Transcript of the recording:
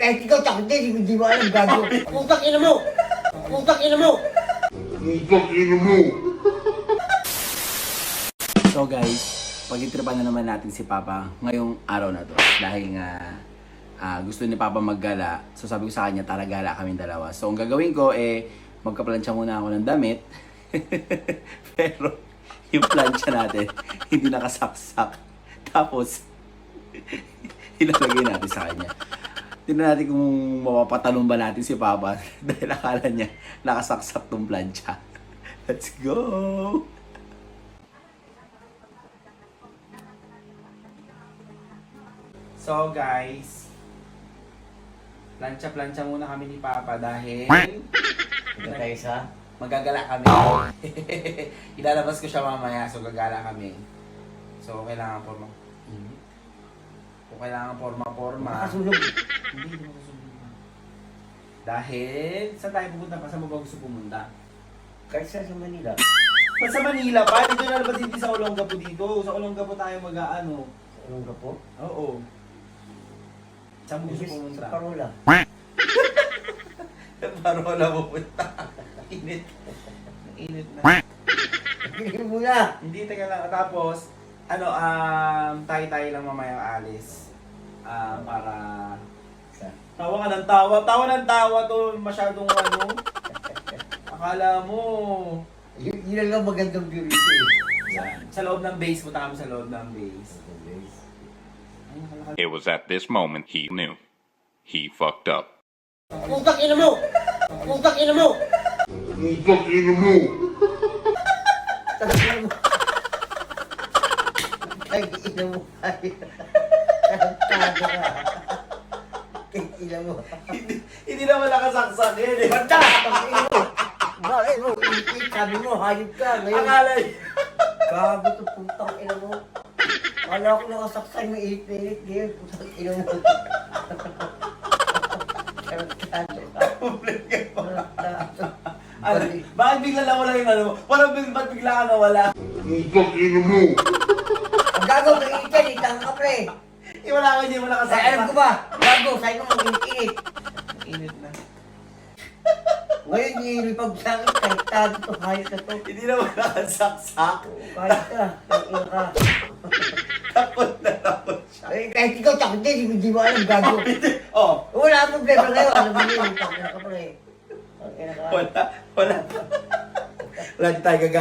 Kahit ikaw takot din, hindi mo alam gago. Putang ina mo! Putang ina mo! So guys, pag-itripan na naman natin si Papa ngayong araw na to. Dahil nga ah, gusto ni Papa maggala. So sabi ko sa kanya, tara gala kami dalawa. So ang gagawin ko eh, magka-plancha muna ako ng damit. Pero yung plancha natin, hindi nakasaksak. Tapos, ilalagay natin sa kanya. Tingnan natin kung mapapatalong ba natin si Papa dahil akala niya nakasaksak tong plancha. Let's go! So guys, plancha-plancha muna kami ni Papa dahil Ito tayo sa... magagala kami. Ilalabas ko siya mamaya, so gagala kami. So kailangan forma. Kung kailangan forma-forma. Makasunog. Hindi, hindi. Dahil, saan tayo pupunta pa? Saan mo ba gusto pumunta? Kahit sa sa Manila. Ba't sa Manila pa? Dito na ba hindi sa Olongapo dito? Sa Olongapo tayo mag-ano? Anong ka po? Oo. Saan mo gusto Sa pumunta? Parola. Parola pupunta. Init. Ang Init na. Pili mo na! Hindi, teka lang. Tapos, ano, um, tayo-tayo lang mamaya alis. Ah, para... Tawa ka ng tawa. Tawa ng tawa to. Masyadong ano. Akala mo. Yun, yun lang magandang view rito eh. Sa, sa loob ng base. Punta kami sa loob ng base. It was at this moment he knew. He fucked up. Putang ina mo! Putang ina mo! Putang ina mo! Ay, ina mo. Ay, tarantado ka. Ina mo. hindi, hindi naman nakasaksak yun eh. Putang ina mo! Bakit mo? Sabi mo, hayop ka. Ngayon, Akala gago to putang ina mo. Kala ko nakasaksan mo ipit. Ngayon, putang ina mo. Tarantado ka. Tarantado. Ano, bakit bigla nawala yung ano mo? Parang bigla, ba't bigla ka nawala? Ang gago ka ikan, itang ka pre. Eh, wala ko, hindi mo nakasaksak. alam ko ba? Gago, sa'yo mo mag-init. Init na. Ngayon, nilipag sa akin, kahit tago to, hayop na to. Hindi naman nakasaksak. Kahit ka, tangin ka. Tapos na tapos siya. Ay, kahit ikaw takot din, hindi mo alam, gago. Oh, Wala akong problema ngayon, alam mo yun, tangin ka pre. Tangin ka. wala, wala. Wala tayo gaga.